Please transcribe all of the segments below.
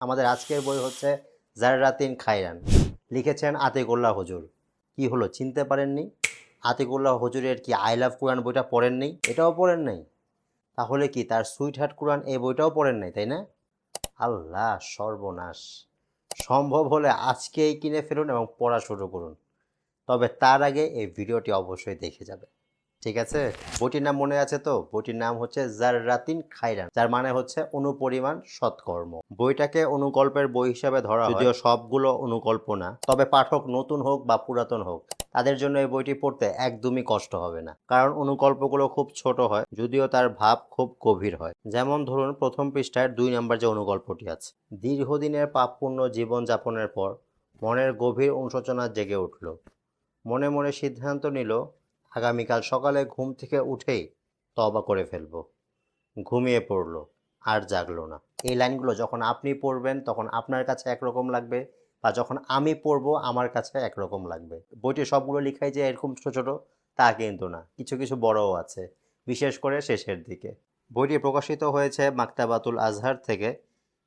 আমাদের আজকের বই হচ্ছে জাররাতিন খাইরান লিখেছেন আতিকুল্লাহ হজুর। কি হলো, চিনতে পারেননি? আতিকুল্লাহ হজুরের কি আই লাভ কোরআন বইটা পড়েননি? এটাও পড়েন নাই? তাহলে কি তার সুইট হার্ট কোরআন এই বইটাও পড়েন নাই, তাই না? আল্লাহ সর্বনাশ। সম্ভব হলে আজকেই কিনে ফেলুন এবং পড়া শুরু করুন। তবে তার আগে এই ভিডিওটি অবশ্যই দেখে যাবে। ঠিক আছে? বইটির নাম মনে আছে তো? বইটির নাম হচ্ছে জাররাতিন খাইরান যার মানে হচ্ছে অনুপরিমাণ সৎকর্ম। বইটাকে অনুকল্পের বই হিসাবে ধরা যদিও সবগুলো অনুকল্প না তবে পাঠক নতুন হোক বা পুরাতন হোক, তাদের জন্য এই বইটি পড়তে একদমই কষ্ট হবে না। কারণ অনুকল্পগুলো খুব ছোট হয়, যদিও তার ভাব খুব গভীর হয়। যেমন ধরুন, প্রথম পৃষ্ঠায় দুই নম্বর যে অনুকল্পটি আছে। দীর্ঘদিনের পাপপূর্ণ জীবনযাপনের পর মনের গভীর অনুশোচনা জেগে উঠল। মনে মনে সিদ্ধান্ত নিল আগামীকাল সকালে ঘুম থেকে উঠেই তবা করে ফেলব। ঘুমিয়ে পড়ল, আর জাগলো না। এই লাইনগুলো যখন আপনি পড়বেন, তখন আপনার কাছে একরকম লাগবে, বা যখন আমি পড়ব, আমার কাছে একরকম লাগবে। বইটি সবগুলো লিখাই যে এরকম ছোটো ছোটো, তা কিন্তু না। কিছু কিছু বড়ও আছে, বিশেষ করে শেষের দিকে। বইটি প্রকাশিত হয়েছে মাক্তাবাতুল আজহার থেকে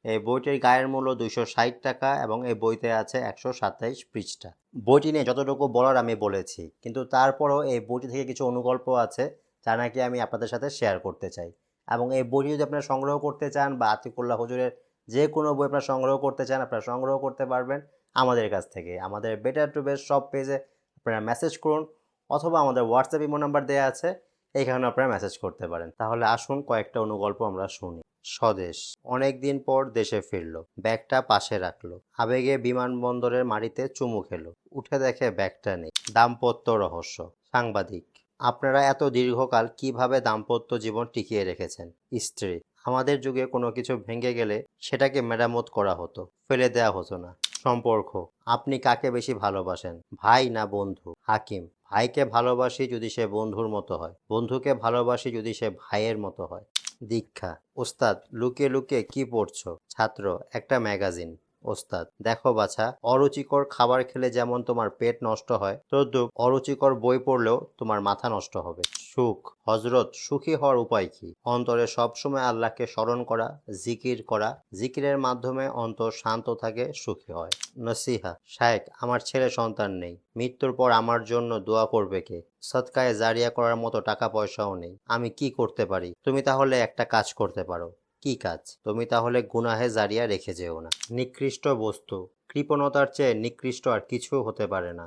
এই বইটির গায়ের মূল্য দুইশো ষাট টাকা এবং এই বইতে আছে একশো সাতাইশ পৃষ্ঠা। বইটি নিয়ে যতটুকু বলার আমি বলেছি, কিন্তু তারপরও এই বইটি থেকে কিছু অনুগল্প আছে, যা নাকি আমি আপনাদের সাথে শেয়ার করতে চাই। এবং এই বইটি যদি আপনারা সংগ্রহ করতে চান বা আতিকুল্লাহ হুজুরের যে কোনো বই আপনারা সংগ্রহ করতে চান, আপনারা সংগ্রহ করতে পারবেন আমাদের কাছ থেকে। আমাদের বেটার টু বেস্ট সব পেজে আপনারা মেসেজ করুন অথবা আমাদের হোয়াটসঅ্যাপ ইমো নাম্বার দেওয়া আছে এইখানে আপনারা মেসেজ করতে পারেন। তাহলে আসুন কয়েকটা অনুগল্প আমরা শুনি। স্বদেশ। অনেকদিন পর দেশে ফিরল, ব্যাগটা পাশে রাখল। আবেগে বিমানবন্দরের মাটিতে চুমু খেলো। উঠে দেখে ব্যাগটা নেই। দাম্পত্য রহস্য। সাংবাদিক, আপনারা এত দীর্ঘকাল কীভাবে দাম্পত্য জীবন টিকিয়ে রেখেছেন? স্ত্রী, আমাদের যুগে কোনো কিছু ভেঙে গেলে সেটাকে মেরামত করা হতো, ফেলে দেওয়া হতো না। সম্পর্ক, আপনি কাকে বেশি ভালোবাসেন? ভাই না বন্ধু? হাকিম, ভাইকে ভালোবাসি যদি সে বন্ধুর মতো হয়। বন্ধুকে ভালোবাসি যদি সে ভাইয়ের মতো হয়। দীক্ষা। ওস্তাদ লুকিয়ে লুকিয়ে কি পড়ছো? ছাত্র একটা ম্যাগাজিন। ওস্তাদ। দেখো বাছা, অরুচিকর খাবার খেলে যেমন তোমার পেট নষ্ট হয়, তদ্রুপ অরুচিকর বই পড়লেও তোমার মাথা নষ্ট হবে। সুখ। হজরত সুখী হওয়ার উপায় কি? অন্তরে সবসময় আল্লাহকে স্মরণ করা, জিকির করা, জিকিরের মাধ্যমে অন্তর শান্ত থাকে, সুখী হয়। নসিহা, শায়েক, আমার ছেলে সন্তান নেই, মৃত্যুর পর আমার জন্য দোয়া করবে কে? সৎকায়ে জারিয়া করার মতো টাকা পয়সাও নেই, আমি কি করতে পারি? তুমি তাহলে একটা কাজ করতে পারো। কি কাজ? তুমি তাহলে গুনাহে জারিয়া রেখে যেও না। নিকৃষ্ট বস্তু। কৃপণতার চেয়ে নিকৃষ্ট আর কিছু হতে পারে না।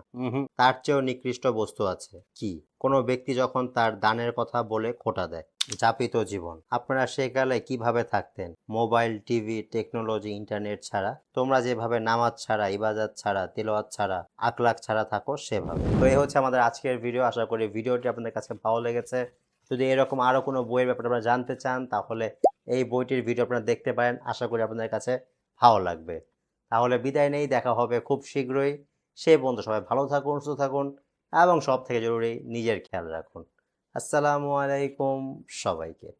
তার চেয়েও নিকৃষ্ট বস্তু আছে। কি? কোনো ব্যক্তি যখন তার দানের কথা বলে খোটা দেয়। যাপিত জীবন। আপনারা সেকালে কীভাবে থাকতেন? মোবাইল টিভি টেকনোলজি ইন্টারনেট ছাড়া? তোমরা যেভাবে নামাজ ছাড়া ইবাজাত ছাড়া তেলাওয়াত ছাড়া আকলাক ছাড়া থাকো সেভাবে। তো এই হচ্ছে আমাদের আজকের ভিডিও। আশা করি ভিডিওটি আপনাদের কাছে ভালো লেগেছে। যদি এরকম আরও কোনো বইয়ের ব্যাপারে আপনারা জানতে চান তাহলে এই বইটির ভিডিও আপনারা দেখতে পারেন। আশা করি আপনাদের কাছে ভালো লাগবে। তাহলে বিদায় নেই, দেখা হবে খুব শীঘ্রই। সে বন্ধু সবাই ভালো থাকুন, সুস্থ থাকুন এবং সব থেকে জরুরি নিজের খেয়াল রাখুন। আসসালামু আলাইকুম সবাইকে।